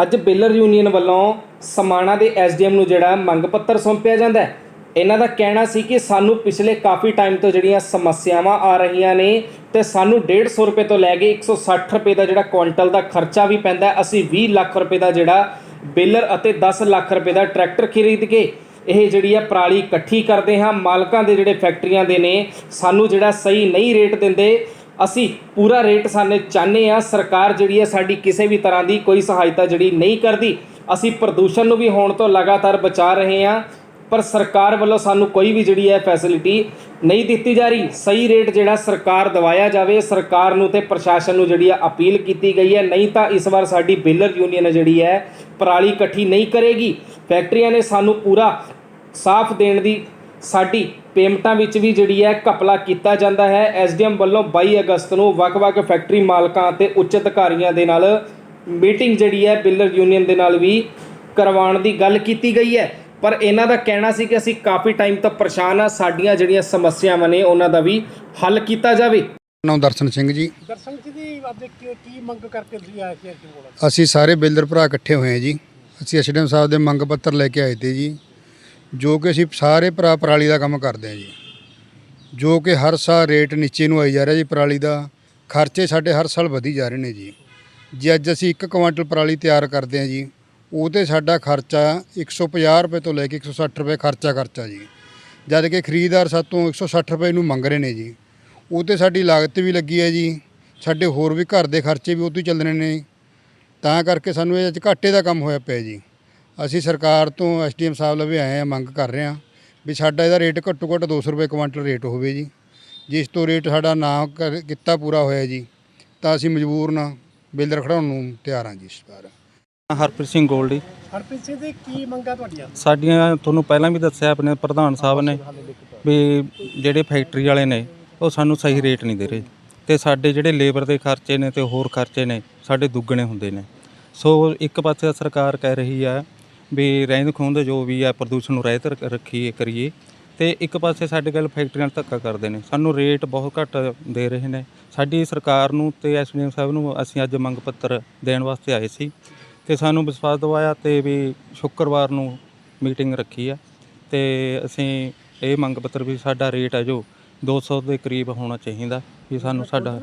ਅੱਜ baler union ਵੱਲੋਂ ਸਮਾਣਾ ਦੇ ਐਸਡੀਐਮ ਨੂੰ ਜਿਹੜਾ ਮੰਗ ਪੱਤਰ ਸੌਂਪਿਆ ਜਾਂਦਾ ਹੈ। ਇਹਨਾਂ ਦਾ ਕਹਿਣਾ ਸੀ ਕਿ ਸਾਨੂੰ ਪਿਛਲੇ ਕਾਫੀ ਟਾਈਮ ਤੋਂ ਜਿਹੜੀਆਂ ਸਮੱਸਿਆਵਾਂ ਆ ਰਹੀਆਂ ਨੇ ਤੇ ਸਾਨੂੰ 150 ਰੁਪਏ ਤੋਂ ਲੈ ਕੇ 160 ਰੁਪਏ ਦਾ ਜਿਹੜਾ ਕੁਇੰਟਲ ਦਾ ਖਰਚਾ ਵੀ ਪੈਂਦਾ ਅਸੀਂ 20 ਲੱਖ ਰੁਪਏ ਦਾ ਜਿਹੜਾ ਬੇਲਰ ਅਤੇ 10 ਲੱਖ ਰੁਪਏ ਦਾ ਟਰੈਕਟਰ ਖਰੀਦ ਕੇ ਇਹ ਜਿਹੜੀ ਹੈ ਪਰਾਲੀ ਇਕੱਠੀ ਕਰਦੇ ਹਾਂ। ਮਾਲਕਾਂ ਦੇ ਜਿਹੜੇ ਫੈਕਟਰੀਆਂ ਦੇ ਨੇ, ਸਾਨੂੰ ਜਿਹੜਾ ਸਹੀ ਨਹੀਂ ਰੇਟ ਦਿੰਦੇ ਅਸੀਂ ਪੂਰਾ ਰੇਟ ਸਾਨੇ ਚਾਹੁੰਦੇ ਆ ਸਰਕਾਰ ਜਿਹੜੀ ਹੈ ਸਾਡੀ ਕਿਸੇ ਵੀ ਤਰ੍ਹਾਂ ਦੀ ਕੋਈ ਸਹਾਇਤਾ ਜਿਹੜੀ ਨਹੀਂ ਕਰਦੀ। ਅਸੀਂ ਪ੍ਰਦੂਸ਼ਣ ਨੂੰ ਵੀ ਹੋਣ ਤੋਂ ਲਗਾਤਾਰ ਬਚਾ ਰਹੇ ਹਾਂ, ਪਰ ਸਰਕਾਰ ਵੱਲੋਂ ਸਾਨੂੰ ਕੋਈ ਵੀ ਜਿਹੜੀ ਹੈ ਫੈਸਿਲਿਟੀ ਨਹੀਂ ਦਿੱਤੀ ਜਾ ਰਹੀ। ਸਹੀ ਰੇਟ ਜਿਹੜਾ ਸਰਕਾਰ ਦਵਾਇਆ ਜਾਵੇ, ਸਰਕਾਰ ਨੂੰ ਤੇ ਪ੍ਰਸ਼ਾਸਨ ਨੂੰ ਜਿਹੜੀ ਹੈ ਅਪੀਲ ਕੀਤੀ ਗਈ ਹੈ, ਨਹੀਂ ਤਾਂ ਇਸ ਵਾਰ ਸਾਡੀ ਬੇਲਰ ਯੂਨੀਅਨ ਜਿਹੜੀ ਹੈ ਪਰਾਲੀ ਇਕੱਠੀ ਨਹੀਂ ਕਰੇਗੀ। ਫੈਕਟਰੀਆਂ ਨੇ ਸਾਨੂੰ ਪੂਰਾ ਸਾਫ਼ ਦੇਣ ਦੀ ਸਾਡੀ ਪੇਮੈਂਟਾਂ ਵਿੱਚ ਵੀ ਜਿਹੜੀ ਹੈ ਘਪਲਾ ਕੀਤਾ ਜਾਂਦਾ ਹੈ। ਐਸਡੀਐਮ ਵੱਲੋਂ 22 ਅਗਸਤ ਨੂੰ ਵੱਖ-ਵੱਖ ਫੈਕਟਰੀ ਮਾਲਕਾਂ ਅਤੇ ਉੱਚ ਅਧਿਕਾਰੀਆਂ ਦੇ ਨਾਲ ਮੀਟਿੰਗ ਜਿਹੜੀ ਹੈ ਬਿਲਡਰ ਯੂਨੀਅਨ ਦੇ ਨਾਲ ਵੀ ਕਰਵਾਉਣ ਦੀ ਗੱਲ ਕੀਤੀ ਗਈ ਹੈ। ਪਰ ਇਹਨਾਂ ਦਾ ਕਹਿਣਾ ਸੀ ਕਿ ਅਸੀਂ ਕਾਫੀ ਟਾਈਮ ਤੋਂ ਪਰੇਸ਼ਾਨ ਆ ਸਾਡੀਆਂ ਜਿਹੜੀਆਂ ਸਮੱਸਿਆਵਾਂ ਨੇ ਉਹਨਾਂ ਦਾ ਵੀ ਹੱਲ ਕੀਤਾ ਜਾਵੇ। ਨਾਮ ਦਰਸ਼ਨ ਸਿੰਘ ਜੀ। ਦਰਸ਼ਨ ਜੀ ਦੀ ਅੱਜ ਕੀ ਮੰਗ ਕਰਕੇ ਤੁਸੀਂ ਆਏ ਸੀ ਅੱਜ ਕੋਲ ਅਸੀਂ ਸਾਰੇ ਬਿਲਡਰ ਭਰਾ ਇਕੱਠੇ ਹੋਏ ਹਾਂ ਜੀ। ਅਸੀਂ ਐਸਡੀਐਮ ਸਾਹਿਬ ਦੇ ਮੰਗ ਪੱਤਰ ਲੈ ਕੇ ਆਏ ਤੇ ਜੀ। ਜੋ ਕਿ ਅਸੀਂ ਸਾਰੇ ਭਰਾ ਪਰਾਲੀ ਦਾ ਕੰਮ ਕਰਦੇ ਹਾਂ ਜੀ। ਜੋ ਕਿ ਹਰ ਸਾਲ ਰੇਟ ਨੀਚੇ ਨੂੰ ਆਈ ਜਾ ਰਿਹਾ ਜੀ ਪਰਾਲੀ ਦਾ। ਖਰਚੇ ਸਾਡੇ ਹਰ ਸਾਲ ਵਧੀ ਜਾ ਰਹੇ ਨੇ ਜੀ। ਜੇ ਅੱਜ ਅਸੀਂ 1 ਕੁਇੰਟਲ ਪਰਾਲੀ ਤਿਆਰ ਕਰਦੇ ਹਾਂ ਜੀ ਉਹਤੇ ਸਾਡਾ ਖਰਚਾ 150 ਰੁਪਏ ਤੋਂ ਲੈ ਕੇ 160 ਰੁਪਏ ਖਰਚਾ ਖਰਚਾ ਜੀ। ਜਦ ਕਿ ਖਰੀਦਦਾਰ ਸਾਤੋਂ 160 ਰੁਪਏ ਨੂੰ ਮੰਗ ਰਹੇ ਨੇ ਜੀ। ਉਹ ਤੇ ਸਾਡੀ ਲਾਗਤ ਵੀ ਲੱਗੀ ਹੈ ਜੀ। ਸਾਡੇ ਹੋਰ ਵੀ ਘਰ ਦੇ ਖਰਚੇ ਵੀ ਉਹ ਤੋਂ ਹੀ ਚੱਲਣੇ ਨੇ। ਤਾਂ ਕਰਕੇ ਸਾਨੂੰ ਇਹ ਅੱਜ ਘਾਟੇ ਦਾ ਕੰਮ ਹੋਇਆ ਪਿਆ ਜੀ। ਅਸੀਂ ਸਰਕਾਰ ਤੋਂ ਐਸਡੀਐਮ ਸਾਹਿਬ ਲਵੇ ਆਏ ਆ ਮੰਗ ਕਰ ਰਹੇ ਆ ਵੀ ਸਾਡਾ ਇਹਦਾ ਰੇਟ ਘੱਟੋ ਘੱਟ 200 ਰੁਪਏ ਕੁਇੰਟਲ ਰੇਟ ਹੋਵੇ ਜੀ। ਜਿਸ ਤੋਂ ਰੇਟ ਸਾਡਾ ਨਾ ਕਰ- ਕੀਤਾ ਪੂਰਾ ਹੋਇਆ ਜੀ ਤਾਂ ਅਸੀਂ ਮਜਬੂਰ ਨਾ ਬਿਲਡਰ ਖੜਾਉਣ ਨੂੰ ਤਿਆਰ ਹਾਂ ਜੀ ਇਸ ਵਾਰ। ਹਰਪ੍ਰੀਤ ਸਿੰਘ ਗੋਲਡੀ। ਹਰਪ੍ਰੀਤ ਸਿੰਘ ਦੀ ਕੀ ਮੰਗਾਂ ਤੁਹਾਡੀਆਂ? ਸਾਡੀਆਂ ਤੁਹਾਨੂੰ ਪਹਿਲਾਂ ਵੀ ਦੱਸਿਆ ਆਪਣੇ ਪ੍ਰਧਾਨ ਸਾਹਿਬ ਨੇ ਵੀ ਜਿਹੜੇ ਫੈਕਟਰੀ ਵਾਲੇ ਨੇ ਉਹ ਸਾਨੂੰ ਸਹੀ ਰੇਟ ਨਹੀਂ ਦੇ ਰਹੇ। ਤੇ ਸਾਡੇ ਜਿਹੜੇ ਲੇਬਰ ਦੇ ਖਰਚੇ ਨੇ ਤੇ ਹੋਰ ਖਰਚੇ ਨੇ ਸਾਡੇ ਦੁੱਗਣੇ ਹੁੰਦੇ ਨੇ। ਸੋ ਇੱਕ ਪਾਸੇ ਤਾਂ ਸਰਕਾਰ ਕਹਿ ਰਹੀ ਆ ਵੀ ਰਹਿੰਦ ਖੂੰਹਦ ਜੋ ਵੀ ਆ, ਪ੍ਰਦੂਸ਼ਣ ਨੂੰ ਰਹਿਤ ਰੱਖ- ਰੱਖੀਏ, ਕਰੀਏ। ਤੇ ਇੱਕ ਪਾਸੇ ਸਾਡੇ ਗੱਲ ਫੈਕਟਰੀਆਂ ਨਾਲ ਧੱਕਾ ਕਰਦੇ ਨੇ। ਸਾਨੂੰ ਰੇਟ ਬਹੁਤ ਘੱਟ ਦੇ ਰਹੇ ਨੇ। ਸਾਡੀ ਸਰਕਾਰ ਨੂੰ ਤੇ ਐਸਡੀਐਮ ਸਾਹਿਬ ਨੂੰ ਅਸੀਂ ਅੱਜ ਮੰਗ ਪੱਤਰ ਦੇਣ ਵਾਸਤੇ ਆਏ ਸੀ। ਤੇ ਸਾਨੂੰ ਵਿਸ਼ਵਾਸ ਦਿਵਾਇਆ ਤੇ ਵੀ ਸ਼ੁੱਕਰਵਾਰ ਨੂੰ ਮੀਟਿੰਗ ਰੱਖੀ ਆ। ਤੇ ਅਸੀਂ ਇਹ ਮੰਗ ਪੱਤਰ ਵੀ ਸਾਡਾ ਰੇਟ ਹੈ ਜੋ 200 ਦੇ ਕਰੀਬ ਹੋਣਾ ਚਾਹੀਦਾ ਵੀ ਸਾਨੂੰ ਸਾਡਾ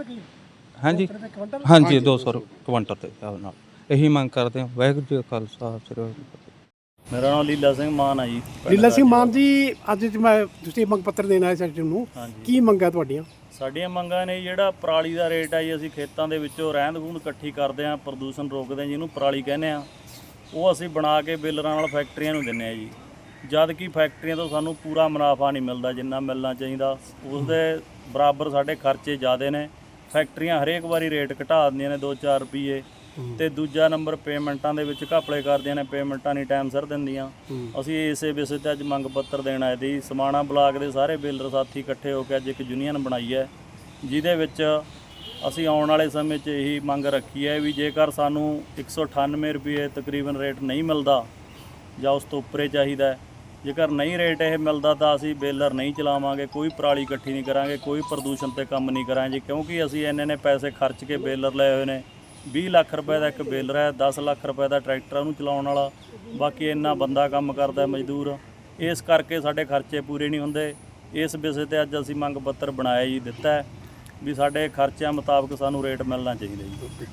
ਹਾਂਜੀ। ਕੁਇੰਟਲ ਹਾਂਜੀ 200 ਕੁਇੰਟਲ ਦੇ ਹਿਸਾਬ ਨਾਲ। ਇਹੀ ਮੰਗ ਕਰਦੇ ਹਾਂ। ਵਾਹਿਗੁਰੂ ਜੀ ਕਾ ਖਾਲਸਾ, ਸ੍ਰੀ ਵਾਹਿਗੁਰੂ ਜੀ ਕੀ ਫਤਿਹ ਮੇਰਾ ਨਾਮ ਲੀਲਾ ਸਿੰਘ ਮਾਨ ਆ ਜੀ ਪਿੰਡ ਲੀਲਾ ਸਿੰਘ। ਮਾਨ ਜੀ ਅੱਜ ਚ ਮੈਂ ਤੁਸੀਂ ਮੰਗ ਪੱਤਰ ਦੇਣ ਆਏ ਸੈਕਟਰੀ ਨੂੰ। ਹਾਂਜੀ। ਕੀ ਮੰਗਾਂ ਤੁਹਾਡੀਆਂ? ਸਾਡੀਆਂ ਮੰਗਾਂ ਨੇ ਜਿਹੜਾ ਪਰਾਲੀ ਦਾ ਰੇਟ ਆ ਜੀ ਅਸੀਂ ਖੇਤਾਂ ਦੇ ਵਿੱਚੋਂ ਰਹਿੰਦ ਖੂੰਦ ਇਕੱਠੀ ਕਰਦੇ ਆ ਪ੍ਰਦੂਸ਼ਣ ਰੋਕਦੇ ਆ ਜਿਹਨੂੰ ਪਰਾਲੀ ਕਹਿੰਦੇ ਆ ਉਹ ਅਸੀਂ ਬਣਾ ਕੇ ਬਿਲਰਾਂ ਨਾਲ ਫੈਕਟਰੀਆਂ ਨੂੰ ਦਿੰਨੇ ਆ ਜੀ। ਜਦ ਕਿ ਫੈਕਟਰੀਆਂ ਤੋਂ ਸਾਨੂੰ ਪੂਰਾ ਮੁਨਾਫਾ ਨਹੀਂ ਮਿਲਦਾ ਜਿੰਨਾ ਮਿਲਣਾ ਚਾਹੀਦਾ। ਉਸ ਦੇ ਬਰਾਬਰ ਸਾਡੇ ਖਰਚੇ ਜ਼ਿਆਦੇ ਨੇ। ਫੈਕਟਰੀਆਂ ਹਰੇਕ ਵਾਰੀ ਰੇਟ ਘਟਾ ਦਿੰਦੀਆਂ ਨੇ 2-4 ਰੁਪਏ ਤੇ ਦੂਜਾ ਨੰਬਰ ਪੇਮੈਂਟਾਂ ਦੇ ਵਿੱਚ ਘਾਪਲੇ ਕਰਦੀਆਂ ਨੇ, ਪੇਮੈਂਟਾਂ ਨਹੀਂ ਟਾਈਮ ਸਿਰ ਦਿੰਦੀਆਂ। ਅਸੀਂ ਇਸੇ ਵਿਸ਼ੇ ਤੇ ਅੱਜ ਮੰਗ ਪੱਤਰ ਦੇਣ ਆਏ ਦੀ ਸਮਾਣਾ ਬਲਾਕ ਦੇ ਸਾਰੇ ਬੇਲਰ ਸਾਥੀ ਇਕੱਠੇ ਹੋ ਕੇ ਅੱਜ ਇੱਕ ਯੂਨੀਅਨ ਬਣਾਈ ਹੈ, ਜਿਹਦੇ ਵਿੱਚ ਅਸੀਂ ਆਉਣ ਵਾਲੇ ਸਮੇਂ 'ਚ ਇਹੀ ਮੰਗ ਰੱਖੀ ਹੈ ਵੀ ਜੇਕਰ ਸਾਨੂੰ 198 ਰੁਪਏ ਤਕਰੀਬਨ ਰੇਟ ਨਹੀਂ ਮਿਲਦਾ ਜਾਂ ਉਸ ਤੋਂ ਉੱਪਰੇ ਚਾਹੀਦਾ ਜੇਕਰ ਨਹੀਂ ਰੇਟ ਇਹ ਮਿਲਦਾ ਤਾਂ ਅਸੀਂ ਬੇਲਰ ਨਹੀਂ ਚਲਾਵਾਂਗੇ, ਕੋਈ ਪਰਾਲੀ ਇਕੱਠੀ ਨਹੀਂ ਕਰਾਂਗੇ, ਕੋਈ ਪ੍ਰਦੂਸ਼ਣ ਤੇ ਕੰਮ ਨਹੀਂ ਕਰਾਂਗੇ, ਕਿਉਂਕਿ ਅਸੀਂ ਇੰਨੇ ਨੇ ਪੈਸੇ ਖਰਚ ਕੇ ਬੇਲਰ ਲਏ ਹੋਏ ਨੇ। 20 ਲੱਖ ਰੁਪਏ ਦਾ ਇੱਕ ਬੇਲਰ ਹੈ 10 ਲੱਖ ਰੁਪਏ ਦਾ ਟਰੈਕਟਰ ਉਹਨੂੰ ਚਲਾਉਣ ਵਾਲਾ। ਬਾਕੀ ਇੰਨਾ ਬੰਦਾ ਕੰਮ ਕਰਦਾ ਮਜ਼ਦੂਰ। ਇਸ ਕਰਕੇ ਸਾਡੇ ਖਰਚੇ ਪੂਰੇ ਨਹੀਂ ਹੁੰਦੇ। ਇਸ ਵਿਸ਼ੇ ਤੇ ਅੱਜ ਅਸੀਂ ਮੰਗ ਪੱਤਰ ਬਣਾਇਆ ਜੀ, ਦਿੱਤਾ ਵੀ ਸਾਡੇ ਖਰਚਿਆਂ ਮੁਤਾਬਕ ਸਾਨੂੰ ਰੇਟ ਮਿਲਣਾ ਚਾਹੀਦਾ ਜੀ।